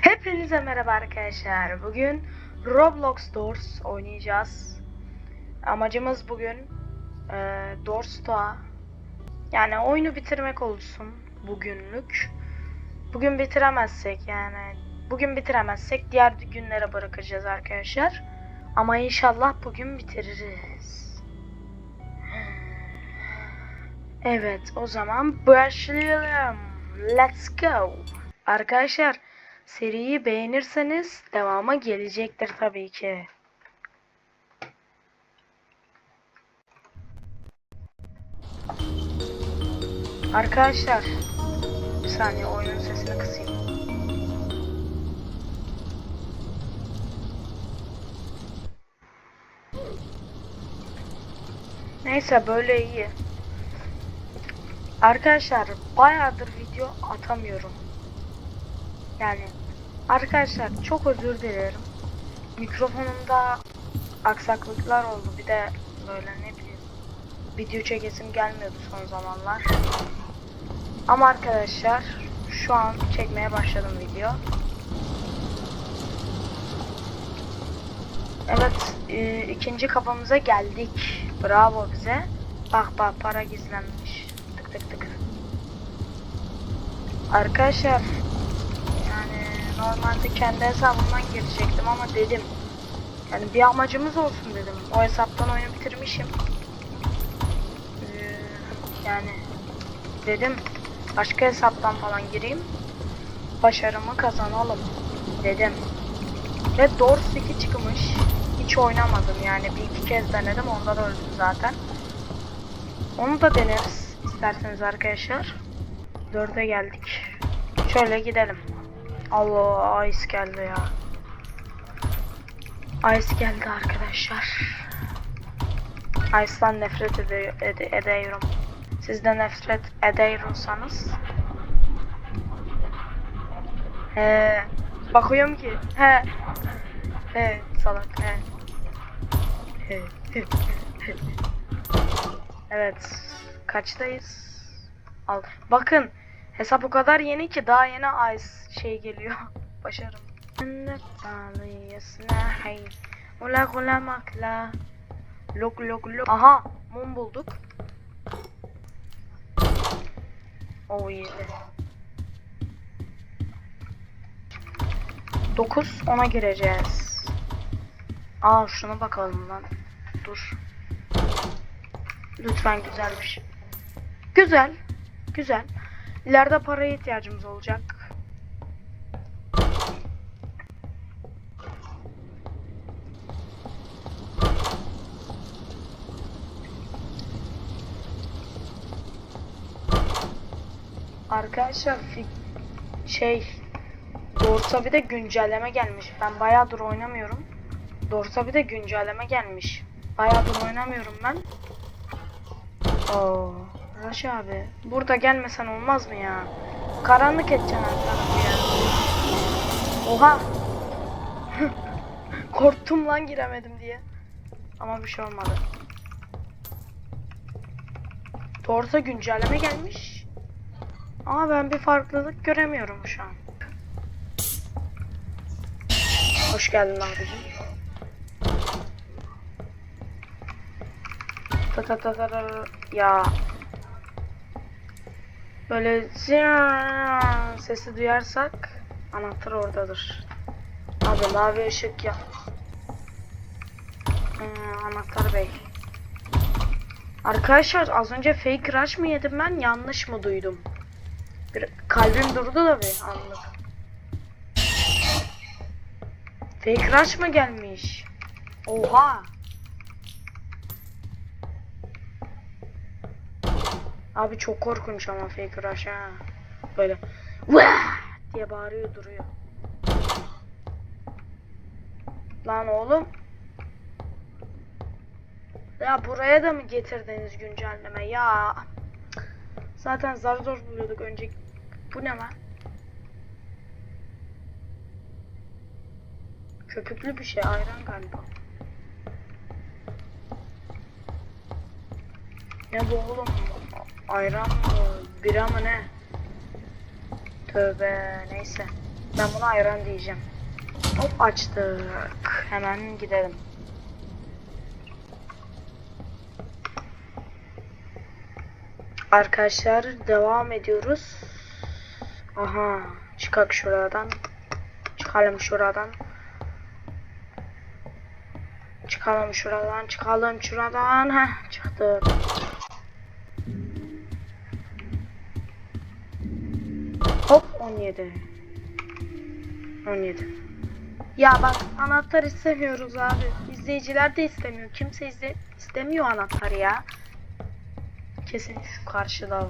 Hepinize merhaba arkadaşlar. Bugün Roblox Doors oynayacağız. Amacımız bugün e, Doors'ta yani oyunu bitirmek olsun bugünlük. Bugün bitiremezsek yani bugün bitiremezsek diğer günlere bırakacağız arkadaşlar. Ama inşallah bugün bitiririz. Evet o zaman başlayalım. Let's go. Arkadaşlar seriyi beğenirseniz devamı gelecektir tabii ki. Arkadaşlar bir saniye oyunun sesini kısayım. Neyse böyle iyi. Arkadaşlar bayağıdır video atamıyorum. Yani arkadaşlar çok özür dilerim. Mikrofonumda aksaklıklar oldu. Bir de böyle ne bileyim video çekesim gelmiyordu son zamanlar. Ama arkadaşlar şu an çekmeye başladım video. Evet e, ikinci kapımıza geldik. Bravo bize. Bak bak para gizlenmiş. Tık tık tık. Arkadaşlar normalde kendi hesabımdan girecektim ama dedim. Yani bir amacımız olsun dedim. O hesaptan oyunu bitirmişim. Ee, yani dedim başka hesaptan falan gireyim. Başarımı kazanalım dedim. Ve Doors 2 çıkmış. Hiç oynamadım yani bir iki kez denedim onda da öldüm zaten. Onu da deneriz isterseniz arkadaşlar. Dörde geldik. Şöyle gidelim. Allah Ice geldi ya. Ice geldi arkadaşlar. Ice'dan nefret ede ede ediyorum. Siz de nefret ediyorsanız. He, bakıyorum ki. He. He, salak he. Evet. Kaçtayız? Al. Bakın. Hesap o kadar yeni ki daha yeni ice şey geliyor. Başarım. Ula kula makla. Lok lok lok. Aha mum bulduk. Oh iyiydi. 9 ona gireceğiz. Aa şuna bakalım lan. Dur. Lütfen güzelmiş. Güzel. Güzel. İleride paraya ihtiyacımız olacak. Arkadaşlar şey Dorsa bir de güncelleme gelmiş. Ben bayağıdır oynamıyorum. Dorsa bir de güncelleme gelmiş. Bayağıdır oynamıyorum ben. Oo, Raş abi. Burada gelmesen olmaz mı ya? Karanlık edeceksin tarafı ya. Oha. Korktum lan giremedim diye. Ama bir şey olmadı. Dorsa güncelleme gelmiş. Ama ben bir farklılık göremiyorum şu an. Hoş geldin abicim. Ta ta ta ta. Ya. Böyle sesi duyarsak anahtar oradadır. Abi mavi ışık ya. Hmm, anahtar bey. Arkadaşlar az önce fake rush mı yedim ben yanlış mı duydum? Bir kalbim durdu da bir anlık. Fake rush mı gelmiş? Oha. Abi çok korkunç ama fake rush. Böyle Vah! diye bağırıyor duruyor. Lan oğlum. Ya buraya da mı getirdiniz güncelleme ya? Zaten zar zor buluyorduk önce. Bu ne lan? Köpüklü bir şey ayran galiba. Ne bu oğlum? Ayran mı? Bira mı ne? Tövbe neyse. Ben buna ayran diyeceğim. Hop açtık. Hemen gidelim. Arkadaşlar devam ediyoruz. Aha çıkak şuradan. Çıkalım şuradan. Çıkalım şuradan, çıkalım şuradan. Heh, çıktık. 17. 17. Ya bak anahtar istemiyoruz abi. İzleyiciler de istemiyor. Kimse izle istemiyor anahtarı ya. Kesin şu karşıda.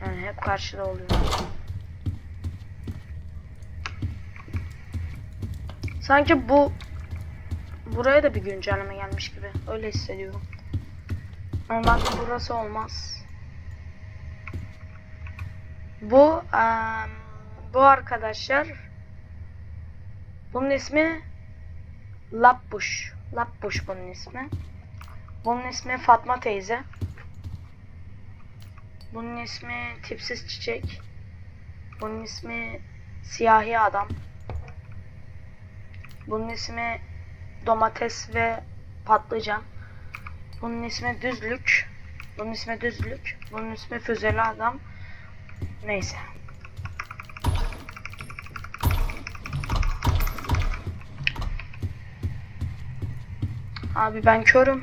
Yani hep karşıda oluyor. Sanki bu buraya da bir güncelleme gelmiş gibi. Öyle hissediyorum. Normalde burası olmaz. Bu eee, bu arkadaşlar bunun ismi Lapbuş. Lapbuş bunun ismi. Bunun ismi Fatma teyze. Bunun ismi Tipsiz Çiçek. Bunun ismi Siyahi Adam. Bunun ismi Domates ve Patlıcan. Bunun ismi Düzlük. Bunun ismi Düzlük. Bunun ismi Füzeli Adam. Neyse. Abi ben körüm.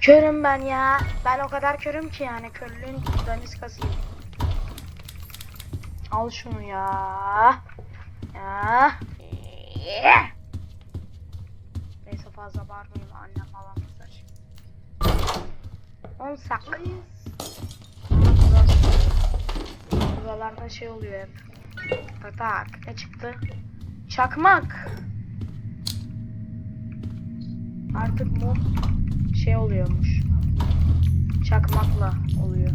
Körüm ben ya. Ben o kadar körüm ki yani körlüğün daniskasıyım. Al şunu ya. Ya. Neyse fazla bağırmayayım annem falan kızar. 18. Buralarda şey oluyor hep. Tak tak. Ne çıktı? Çakmak. Artık bu şey oluyormuş. Çakmakla oluyor.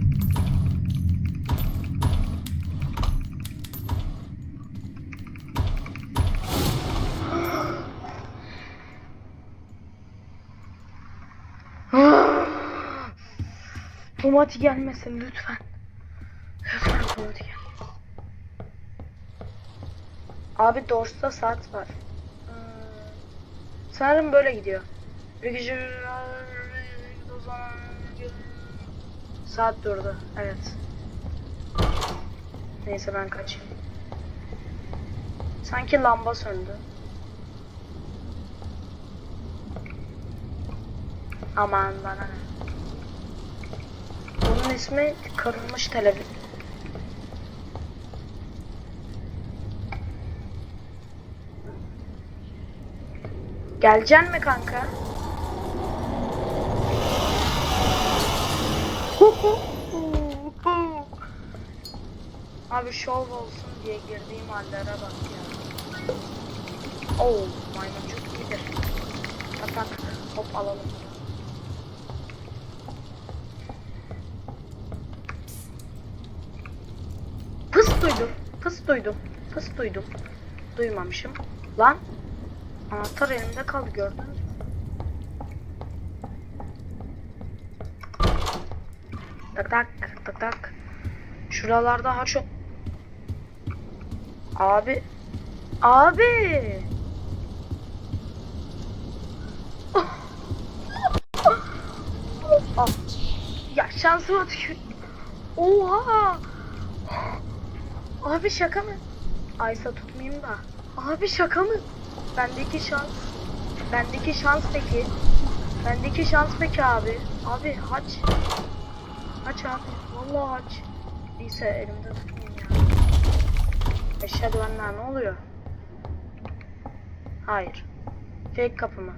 Tomati gelmesin lütfen. Lütfen tomati gel. Abi Dors'ta saat var. Hmm. Sanırım böyle gidiyor. Saat durdu. Evet. Neyse ben kaçayım. Sanki lamba söndü. Aman bana ne. Bunun ismi kırılmış televizyon. Geleceksin mi kanka? Abi şov olsun diye girdiğim hallere bak ya. Oo, maymuncuk gider. Atak, hop alalım. Pıs duydum, pıs duydum, pıs duydum. Duymamışım. Lan, anahtar elimde kaldı gördünüz mü? Tak tak tak tak. Şuralarda ha çok. Abi. Abi. Ya şansıma tükür. Oha. Abi şaka mı? Aysa tutmayayım da. Abi şaka mı? Bendeki şans. Bendeki şans peki. Bendeki şans peki abi. Abi haç. Aç abi. Vallahi aç. Neyse elimde tutmayayım ya. Eşhedü ne oluyor? Hayır. Fake kapı mı?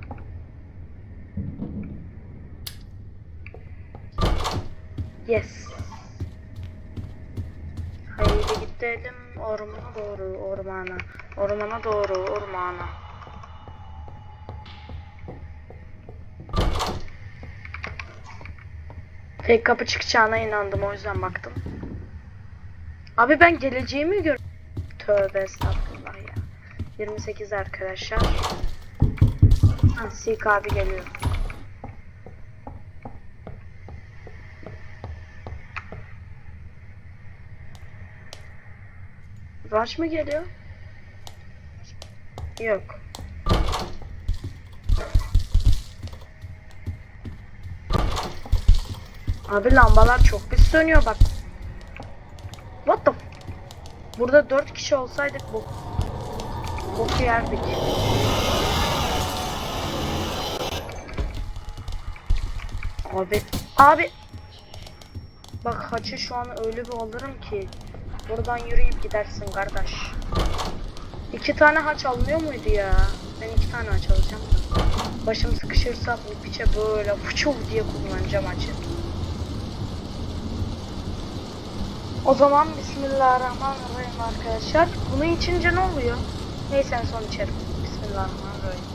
Yes. Haydi gidelim ormana doğru ormana. Ormana doğru ormana. Fake kapı çıkacağına inandım o yüzden baktım. Abi ben geleceğimi gör... Tövbe estağfurullah ya. 28 arkadaşlar. Ha, Sik abi geliyor. Rush mı geliyor? Yok. Abi lambalar çok bir sönüyor bak. What the Burada dört kişi olsaydık bu boku yerdik. Abi, abi. Bak haçı şu an öyle bir alırım ki buradan yürüyüp gidersin kardeş. İki tane haç alınıyor muydu ya? Ben iki tane haç alacağım. Başım sıkışırsa bu piçe böyle fıçıl diye kullanacağım haçı. O zaman Bismillahirrahmanirrahim arkadaşlar. Bunu içince ne oluyor? Neyse en son içerim. Bismillahirrahmanirrahim.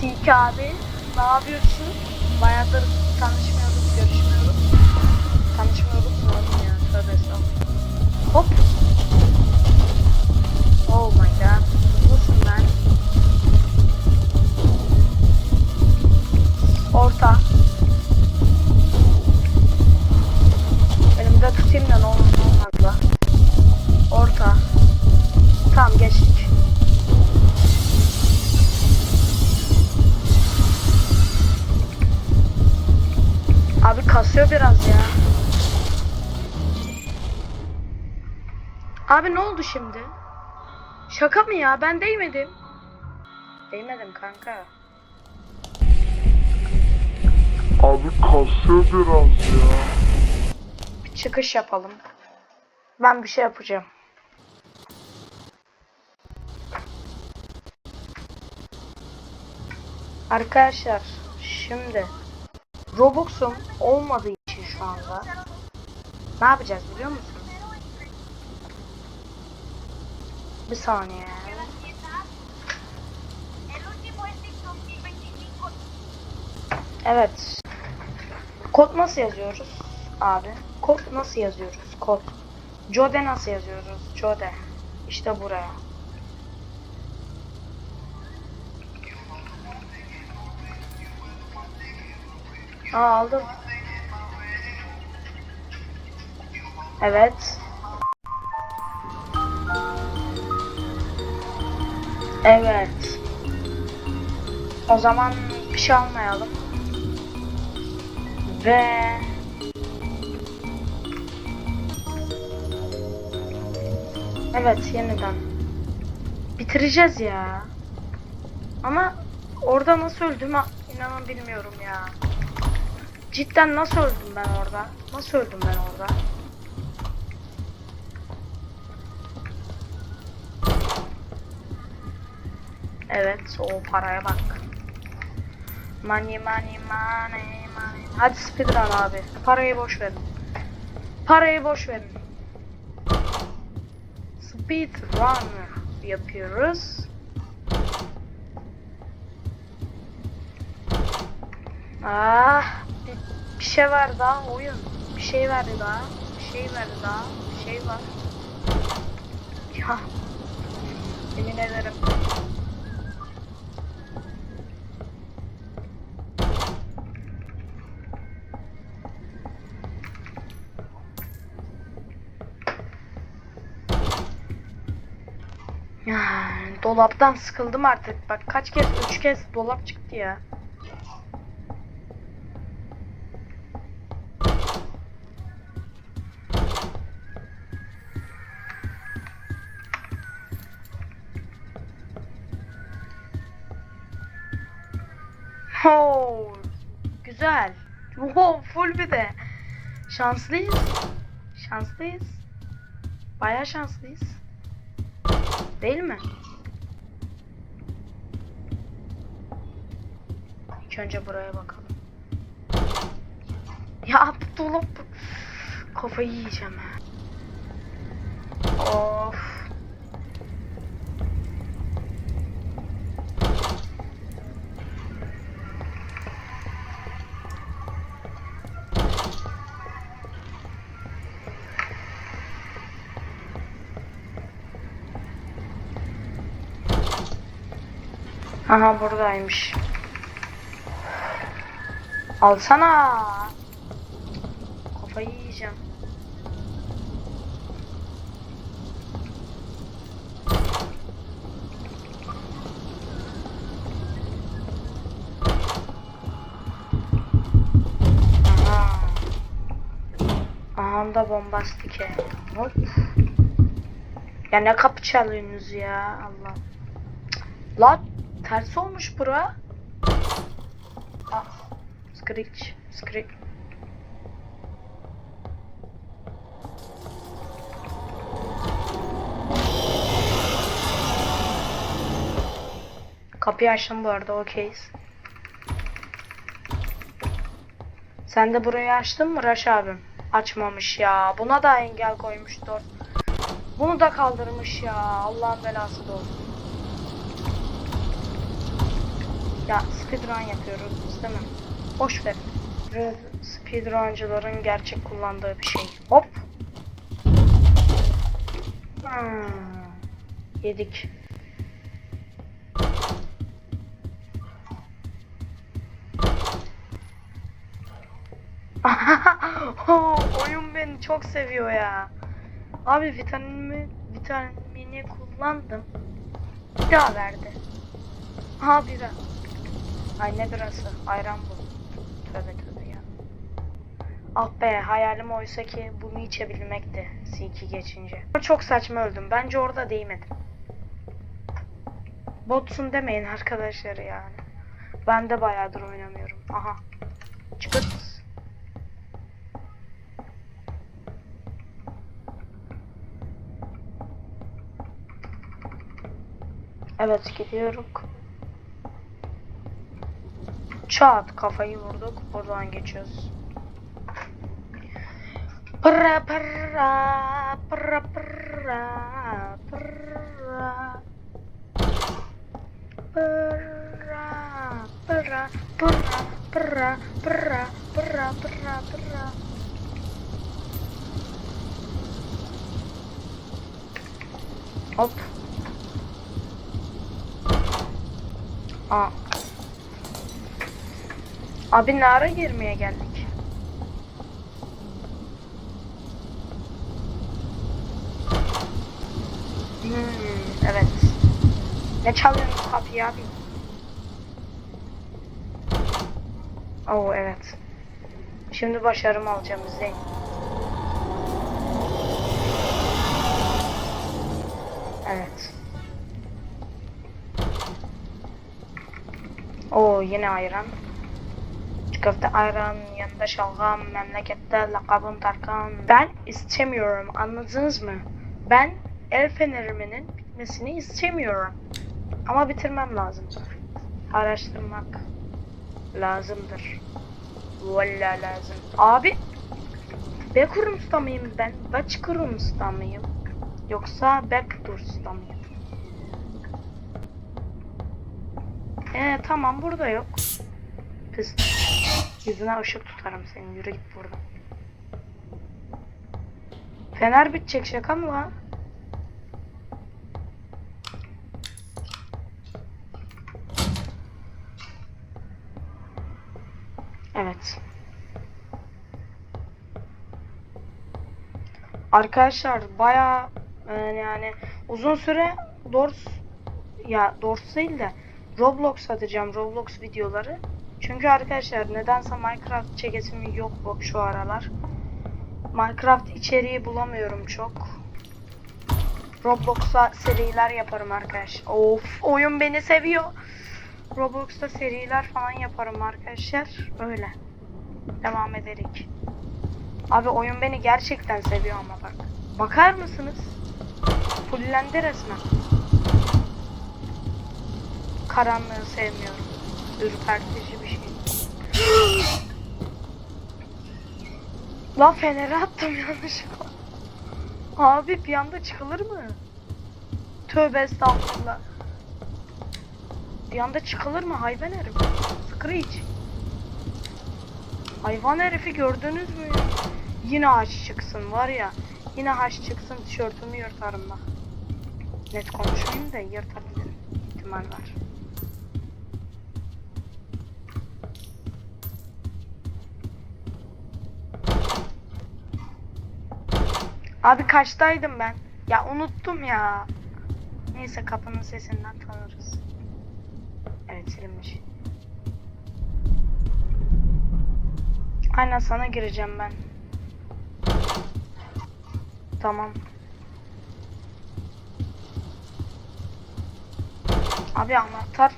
Sik abi ne yapıyorsun? Bayağıdır tanışmıyorduk, görüşmüyoruz. Tanışmıyorduk mu oğlum ya? Tövbe estağfurullah. Hop. Oldu şimdi? Şaka mı ya? Ben değmedim. Değmedim kanka. Abi kasıyor biraz ya. Bir çıkış yapalım. Ben bir şey yapacağım. Arkadaşlar şimdi Robux'um olmadığı için şu anda ne yapacağız biliyor musunuz? Bir saniye. El último es TikTok 25. Evet. Kod nasıl yazıyoruz abi? Kod nasıl yazıyoruz? Kod. Jode nasıl yazıyoruz? Jode. İşte buraya. Aa aldım. Evet. Evet. O zaman bir şey almayalım. Ve Evet yeniden bitireceğiz ya. Ama orada nasıl öldüm inanın bilmiyorum ya. Cidden nasıl öldüm ben orada? Nasıl öldüm ben orada? Evet o paraya bak. Money money money money. Hadi speedrun abi. Parayı boş verin. Parayı boş verin. Speedrun yapıyoruz. Ah, bir, bir şey var daha oyun. Bir şey verdi daha. Bir şey verdi daha. Bir şey var. Ya. Yemin ederim. Dolaptan sıkıldım artık. Bak kaç kez, üç kez dolap çıktı ya. Oh, güzel. Wow, full bir de. Şanslıyız. Şanslıyız. Bayağı şanslıyız. Değil mi? Önce buraya bakalım. Ya dolap kafayı yiyeceğim. Of. Aha buradaymış. Alsana. Kafayı yiyeceğim. da bombastik ya. Hop. Ya ne kapı çalıyorsunuz ya Allah. Cık. Ters olmuş bura. Ah. Screech. Screech. Kapıyı açtım bu arada okeyiz. Sen de burayı açtın mı Raş abim? Açmamış ya. Buna da engel koymuştur. Bunu da kaldırmış ya. Allah'ın belası da olsun. Ya speedrun yapıyoruz değil mi? Boş ver. Bu Speedruncuların gerçek kullandığı bir şey. Hop. Hmm. Yedik. Oyun beni çok seviyor ya. Abi vitaminimi vitamini kullandım. Bir daha verdi. Ha bira. Ay ne birası? Ayran bu. Tövbe ya. Ah be hayalim oysa ki bunu içebilmekti C2 geçince. Çok saçma öldüm. Bence orada değmedim. Botsun demeyin arkadaşlar yani. Ben de bayağıdır oynamıyorum. Aha. Çıkırt. Evet gidiyoruz. Çat kafayı vurduk. Buradan geçiyoruz. Pırra pırra pırra pırra pırra pırra pırra pırra pırra pırra pırra pırra pırra Hop. Aa. Abi ne ara girmeye geldik? Hmm, evet. Ne çalıyorsunuz kapıyı abi? Oo evet. Şimdi başarımı alacağım izleyin. Evet. Oo yine ayran. Köfte ayran, yanında şalgam, memlekette lakabım Tarkan. Ben istemiyorum anladınız mı? Ben el fenerimin bitmesini istemiyorum. Ama bitirmem lazım. Araştırmak lazımdır. Valla lazım. Abi B kurum usta mıyım ben? Baç kurum usta mıyım? Yoksa backdoor usta mıyım? Ee, tamam burada yok. Pis. Yüzüne ışık tutarım senin. Yürü git buradan. Fener bitecek şaka mı lan? Evet. Arkadaşlar baya yani uzun süre Dors ya Dors değil de Roblox atacağım Roblox videoları. Çünkü arkadaşlar nedense Minecraft çekesim yok bu şu aralar. Minecraft içeriği bulamıyorum çok. Roblox'ta seriler yaparım arkadaş. Of oyun beni seviyor. Roblox'ta seriler falan yaparım arkadaşlar. Öyle. Devam ederek. Abi oyun beni gerçekten seviyor ama bak. Bakar mısınız? Fullendi resmen. Karanlığı sevmiyorum. Ürpertici bir şey. Lan feneri attım yanlışlıkla. Abi bir anda çıkılır mı? Tövbe estağfurullah. Bir anda çıkılır mı hayvan herif? Screech. Hayvan herifi gördünüz mü? Yine haç çıksın var ya. Yine haç çıksın tişörtümü yırtarım bak. Net konuşmayayım da yırtabilirim. İhtimal var. Abi kaçtaydım ben? Ya unuttum ya. Neyse kapının sesinden tanırız. Evet silinmiş. Aynen sana gireceğim ben. Tamam. Abi anahtar.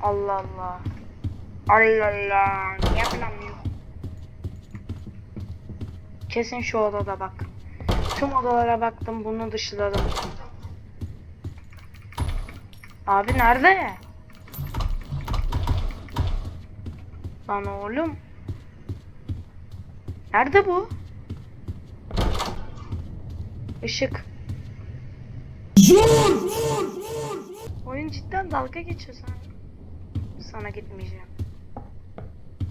Allah Allah. Allah Allah. Bulamıyor? Kesin şu odada bak. Tüm odalara baktım bunu dışladım. Abi nerede? Lan oğlum. Nerede bu? Işık. Oyun cidden dalga geçiyor sana. Sana gitmeyeceğim.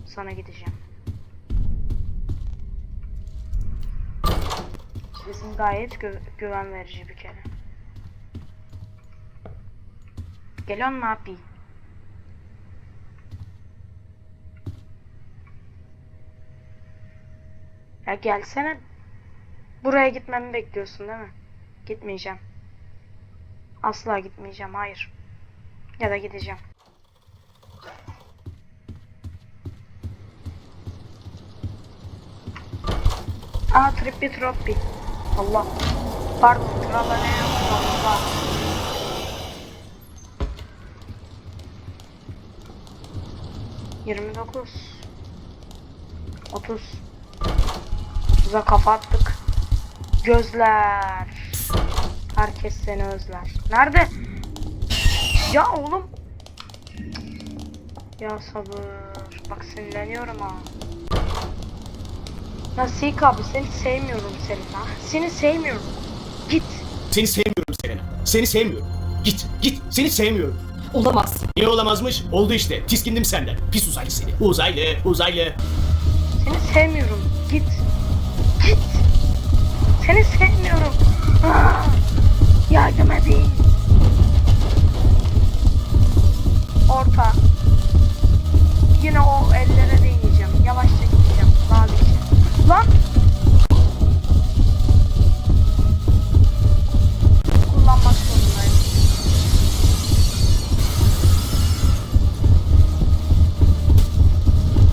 Sana gideceğim. Sesin gayet gü- güven verici bir kere. Geliyor ne yapayım? Ya gelsene. Buraya gitmemi bekliyorsun değil mi? Gitmeyeceğim. Asla gitmeyeceğim. Hayır. Ya da gideceğim. Aa trippi troppi. Allah. Pardon trala ne Allah. Yirmi dokuz. Otuz. Bize kafa attık. Gözler. Herkes seni özler. Nerede? Ya oğlum. Ya sabır. Bak sinirleniyorum ha. Ya Sik abi seni sevmiyorum seni ha. Seni sevmiyorum. Git. Seni sevmiyorum Selena. Seni sevmiyorum. Git, git. Seni sevmiyorum. Olamaz. Niye olamazmış? Oldu işte. Tiskindim senden. Pis uzaylı seni. Uzaylı, uzaylı. Seni sevmiyorum. Git. Git. Seni sevmiyorum. Ah! Yardım edin. Orta. Yine o ellere Lan! Kullanmak.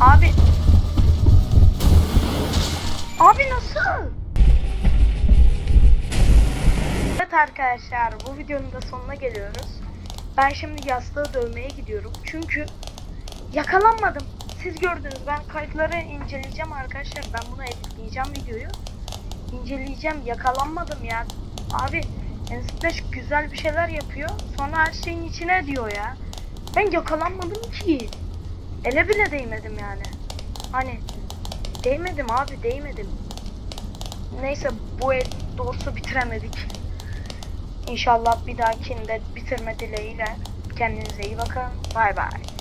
Abi Abi nasıl? Evet arkadaşlar bu videonun da sonuna geliyoruz. Ben şimdi yastığı dövmeye gidiyorum. Çünkü yakalanmadım. Siz gördünüz ben kayıtları inceleyeceğim arkadaşlar. Ben bunu editleyeceğim videoyu. İnceleyeceğim. Yakalanmadım ya. Abi Enslash güzel bir şeyler yapıyor. Sonra her şeyin içine diyor ya. Ben yakalanmadım ki. Ele bile değmedim yani. Hani Değmedim abi değmedim. Neyse bu el doğrusu bitiremedik. İnşallah bir dahakinde bitirme dileğiyle kendinize iyi bakın. Bay bay.